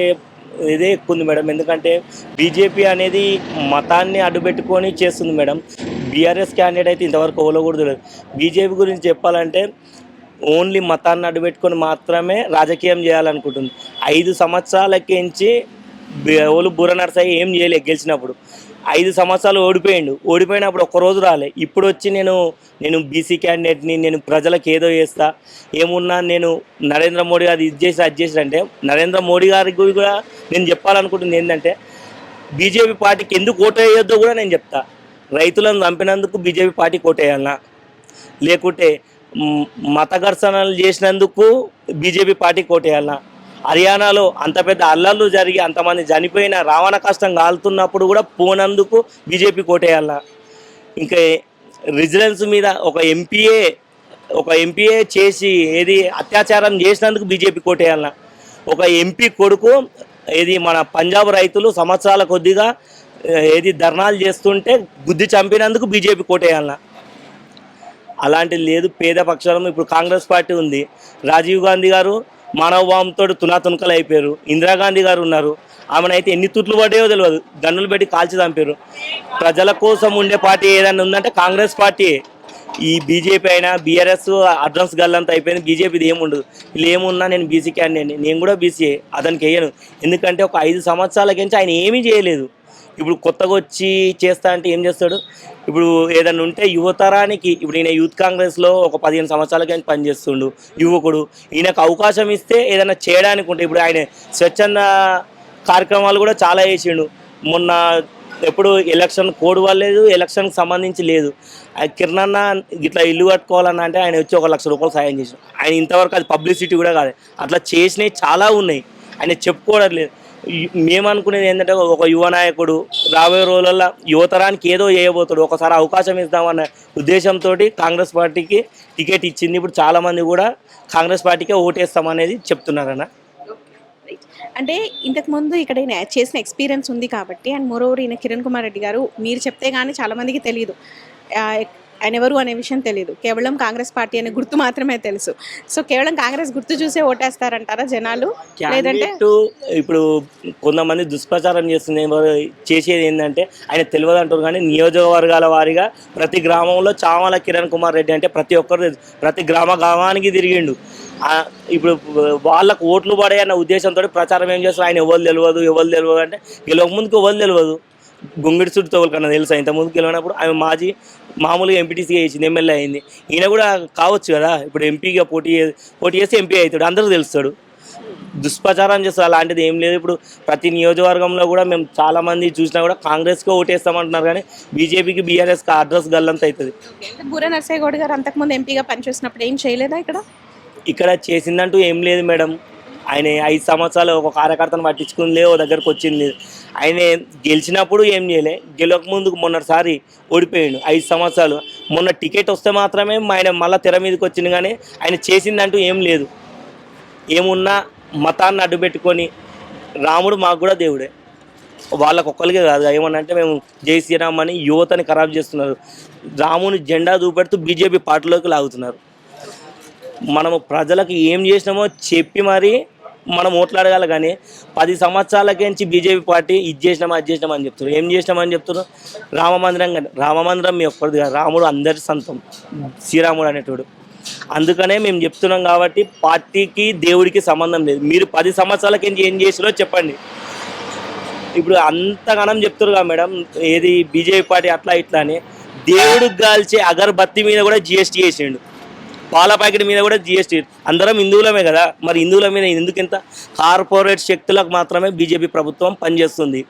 ఇదే ఎక్కువ ఉంది మేడం. ఎందుకంటే బీజేపీ అనేది మతాన్ని అడ్డుపెట్టుకొని చేస్తుంది మేడం. బీఆర్ఎస్ క్యాండిడేట్ అయితే ఇంతవరకు కూడా తెలియదు బీజేపీ గురించి చెప్పాలంటే ఓన్లీ మతాన్ని అడ్డుపెట్టుకొని మాత్రమే రాజకీయం చేయాలనుకుంటుంది. ఐదు సంవత్సరాలకించి ఓలు బుర్ర నరసయ్య ఏం చేయలేదు గెలిచినప్పుడు. ఐదు సంవత్సరాలు ఓడిపోయిండు. ఓడిపోయినప్పుడు ఒక్క రోజు రాలే. ఇప్పుడు వచ్చి నేను నేను బీసీ క్యాండిడేట్ని నేను ప్రజలకు ఏదో చేస్తా. ఏమున్నా నేను నరేంద్ర మోడీ గారు ఇది చేసి అది చేసి అంటే నరేంద్ర మోడీ గారికి కూడా నేను చెప్పాలనుకుంటుంది ఏంటంటే బీజేపీ పార్టీకి ఎందుకు ఓటేయొద్దో కూడా నేను చెప్తా. రైతులను చంపినందుకు బీజేపీ పార్టీకి ఓటేయాలన్నా లేకుంటే మత ఘర్షణలు చేసినందుకు బీజేపీ పార్టీ ఓటు హర్యానాలో అంత పెద్ద అల్లర్లు జరిగి అంతమంది చనిపోయిన రావణ కష్టం కాలుతున్నప్పుడు కూడా పోనందుకు బీజేపీ కోటేయాలనా ఇంకా రిజిలెన్స్ మీద ఒక ఎంపీఏ ఒక ఎంపీఏ చేసి ఏది అత్యాచారం చేసినందుకు బీజేపీ కోటేయాలనా ఒక ఎంపీ కొడుకు ఏది మన పంజాబ్ రైతులు సంవత్సరాల కొద్దిగా ఏది ధర్నాలు చేస్తుంటే బుద్ధి చంపినందుకు బీజేపీ కోటేయాలనా అలాంటిది లేదు. పేద పక్షాలను ఇప్పుడు కాంగ్రెస్ పార్టీ ఉంది. రాజీవ్ గాంధీ గారు మానవభావంతో తునాతునకలు అయిపోయారు. ఇందిరాగాంధీ గారు ఉన్నారు. ఆమెనైతే ఎన్ని తుట్లు పడ్డాయో తెలియదు గన్నులు పెట్టి కాల్చి చంపారు. ప్రజల కోసం ఉండే పార్టీ ఏదైనా ఉందంటే కాంగ్రెస్ పార్టీ. ఈ బీజేపీ అయినా బీఆర్ఎస్ అడ్రన్స్ గల్లంతా అయిపోయింది. బీజేపీది ఏముండదు వీళ్ళు ఏమున్నా నేను బీసీ క్యాండిడేట్. నేను కూడా బీసీఏ అతనికి వేయను. ఎందుకంటే ఒక ఐదు సంవత్సరాల నుంచి ఆయన ఏమీ చేయలేదు. ఇప్పుడు కొత్తగా వచ్చి చేస్తా అంటే ఏం చేస్తాడు? ఇప్పుడు ఏదైనా ఉంటే యువతరానికి ఇప్పుడు ఈయన యూత్ కాంగ్రెస్లో ఒక పదిహేను సంవత్సరాలకి ఆయన పనిచేస్తుండు యువకుడు. ఈయనకు అవకాశం ఇస్తే ఏదైనా చేయడానికి ఉంటే ఇప్పుడు ఆయన స్వచ్ఛంద కార్యక్రమాలు కూడా చాలా చేసిండు. మొన్న ఎప్పుడు ఎలక్షన్ కోడ్ వాళ్ళలేదు ఎలక్షన్కి సంబంధించి లేదు. కిరణన్న ఇట్లా ఇల్లు కట్టుకోవాలన్న అంటే ఆయన వచ్చి ఒక లక్ష రూపాయలు సాయం చేసాడు. ఆయన ఇంతవరకు అది పబ్లిసిటీ కూడా కాదు అట్లా చేసినవి చాలా ఉన్నాయి. ఆయన చెప్పుకోవడం లేదు. మేము అనుకునేది ఏంటంటే ఒక యువ నాయకుడు రాబోయే రోజులలో యువతరానికి ఏదో చేయబోతాడు ఒకసారి అవకాశం ఇద్దామన్న ఉద్దేశంతో కాంగ్రెస్ పార్టీకి టికెట్ ఇచ్చింది. ఇప్పుడు చాలామంది కూడా కాంగ్రెస్ పార్టీకే ఓటేస్తామనేది చెప్తున్నారన్న. అంటే ఇంతకుముందు ఇక్కడ ఈయన చేసిన ఎక్స్పీరియన్స్ ఉంది కాబట్టి అండ్ మోరోవర్ ఈయన కిరణ్ కుమార్ రెడ్డి గారు మీరు చెప్తే కానీ చాలామందికి తెలియదు ఆయన ఎవరు అనే విషయం తెలియదు కేవలం కాంగ్రెస్ పార్టీ అనే గుర్తు మాత్రమే తెలుసు. సో కేవలం కాంగ్రెస్ గుర్తు చూసే ఓటేస్తారంటారా జనాలు? లేదంటే ఇప్పుడు కొంతమంది దుష్ప్రచారం చేస్తుంది చేసేది ఏంటంటే ఆయన తెలియదు అంటారు కానీ నియోజకవర్గాల వారిగా ప్రతి గ్రామంలో చామల కిరణ్ కుమార్ రెడ్డి అంటే ప్రతి ఒక్కరు ప్రతి గ్రామ గ్రామానికి తిరిగిండు. ఇప్పుడు వాళ్ళకు ఓట్లు పడే అన్న ఉద్దేశంతో ప్రచారం ఏం చేస్తారు? ఆయన ఎవరు తెలియదు ఎవరు తెలియదు అంటే గెలవక ముందుకు ఎవరు తెలియదు? గుంగిడి చుట్టూ కన్నా తెలుసా? ఇంత ముందుకు గెలవనప్పుడు ఆమె మాజీ మామూలుగా ఎంపీటీసీగా వేసింది ఎమ్మెల్యే అయింది. ఈయన కూడా కావచ్చు కదా ఇప్పుడు ఎంపీగా పోటీ పోటీ చేస్తే ఎంపీ అవుతాడు అందరూ తెలుస్తాడు. దుష్ప్రచారం చేస్తారు అలాంటిది ఏం లేదు. ఇప్పుడు ప్రతి నియోజకవర్గంలో కూడా మేము చాలా మంది చూసినా కూడా కాంగ్రెస్కి ఓటేస్తామంటున్నారు కానీ బీజేపీకి బీఆర్ఎస్కి అడ్రస్ గల్లంత అవుతుంది. అంటే బూర నర్సయ్య గౌడ్ గారు అంతకుముందు ఎంపీగా పనిచేసినప్పుడు ఏం చేయలేదా ఇక్కడ? ఇక్కడ చేసిందంటూ ఏం లేదు మేడం. ఆయన ఐదు సంవత్సరాలు ఒక కార్యకర్తను పట్టించుకుని ఓ దగ్గరకు వచ్చింది. లేదు ఆయన గెలిచినప్పుడు ఏం చేయలే గెలవక ముందుకు మొన్నసారి ఓడిపోయాడు ఐదు సంవత్సరాలు. మొన్న టికెట్ వస్తే మాత్రమే ఆయన మళ్ళీ తెర మీదకి వచ్చింది కానీ ఆయన చేసిందంటూ ఏం లేదు. ఏమున్నా మతాన్ని అడ్డు పెట్టుకొని రాముడు మాకు కూడా దేవుడే. వాళ్ళకు ఒక్కరికే కాదు ఏమన్నా అంటే మేము జై శ్రీరామ్ అని యువతని ఖరాబ్ చేస్తున్నారు. రాముని జెండా చూపెడుతూ బీజేపీ పార్టీలోకి లాగుతున్నారు. మనము ప్రజలకు ఏం చేసినామో చెప్పి మరి మనం ఓట్లాడగల కానీ పది సంవత్సరాలకించి బీజేపీ పార్టీ ఇది చేసినామా అది చేసినామా అని చెప్తున్నారు ఏం చేసినామని చెప్తున్నారు రామమందిరం కానీ రామమందిరం మీ ఒక్కరిది కాదు రాముడు అందరి సొంతం శ్రీరాముడు అనేటోడు. అందుకనే మేము చెప్తున్నాం కాబట్టి పార్టీకి దేవుడికి సంబంధం లేదు. మీరు పది సంవత్సరాలకించి ఏం చేసిరో చెప్పండి. ఇప్పుడు అంతగానం చెప్తారు కదా మేడం ఏది బీజేపీ పార్టీ అట్లా ఇట్లా అని. దేవుడికి గాల్చే అగరబత్తి మీద కూడా జిఎస్టీ వేసిండు పాల ప్యాకెట్ మీద కూడా జిఎస్టీ అందరం హిందువులమే కదా. మరి హిందువుల మీద ఎందుకు ఇంత కార్పొరేట్ శక్తులకు మాత్రమే బీజేపీ ప్రభుత్వం పనిచేస్తుంది.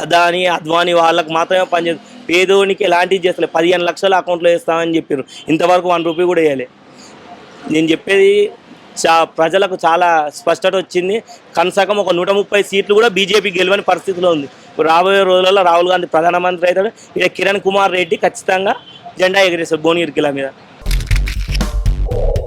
అదాని అద్వానీ వాళ్ళకి మాత్రమే పనిచేస్తుంది. పేదోనికి ఎలాంటివి చేస్తలేదు పదిహేను లక్షల అకౌంట్లో వేస్తామని చెప్పారు ఇంతవరకు వన్ రూపీ కూడా వేయాలి. నేను చెప్పేది చా ప్రజలకు చాలా స్పష్టత వచ్చింది. కనసకం ఒక నూట ముప్పై సీట్లు కూడా బీజేపీ గెలవని పరిస్థితిలో ఉంది. రాబోయే రోజులలో రాహుల్ గాంధీ ప్రధానమంత్రి అవుతాడు. ఇక కిరణ్ కుమార్ రెడ్డి ఖచ్చితంగా జెండా ఎగిరేస్తారు భువనగిరి కిలా మీద. Thank you.